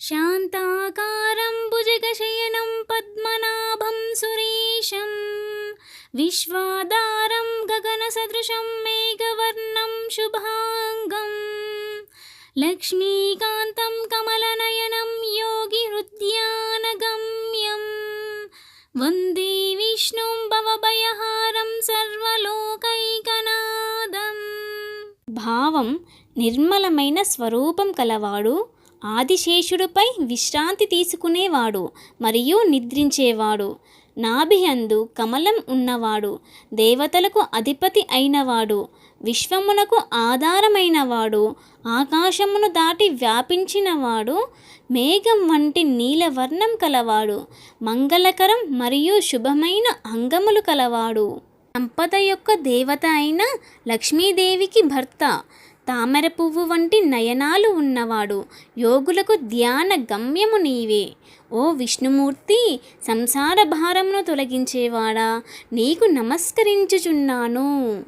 శాంతాకారం భుజగశయనం పద్మనాభం సురేశం విశ్వాధారం గగనసదృశం మేఘవర్ణం శుభాంగం లక్ష్మీకాంతం కమలనయనం योगिहृद्यानगम्यं వందే విష్ణుం భవభయహారం సర్వలోకైకనాదం భావం నిర్మలమైన స్వరూపం కలవాడు ఆదిశేషుడిపై విశ్రాంతి తీసుకునేవాడు మరియు నిద్రించేవాడు. నాభియందు కమలం ఉన్నవాడు దేవతలకు అధిపతి అయినవాడు విశ్వమునకు ఆధారమైనవాడు ఆకాశమును దాటి వ్యాపించినవాడు మేఘం వంటి నీలవర్ణం కలవాడు మంగళకరం మరియు శుభమైన అంగములు కలవాడు. సంపద యొక్క దేవత అయిన లక్ష్మీదేవికి భర్త తామర పువ్వు వంటి నయనాలు ఉన్నవాడు. యోగులకు ధ్యాన గమ్యము నీవే. ఓ విష్ణుమూర్తి సంసార భారమును తొలగించేవాడా? నీకు నమస్కరించుచున్నాను.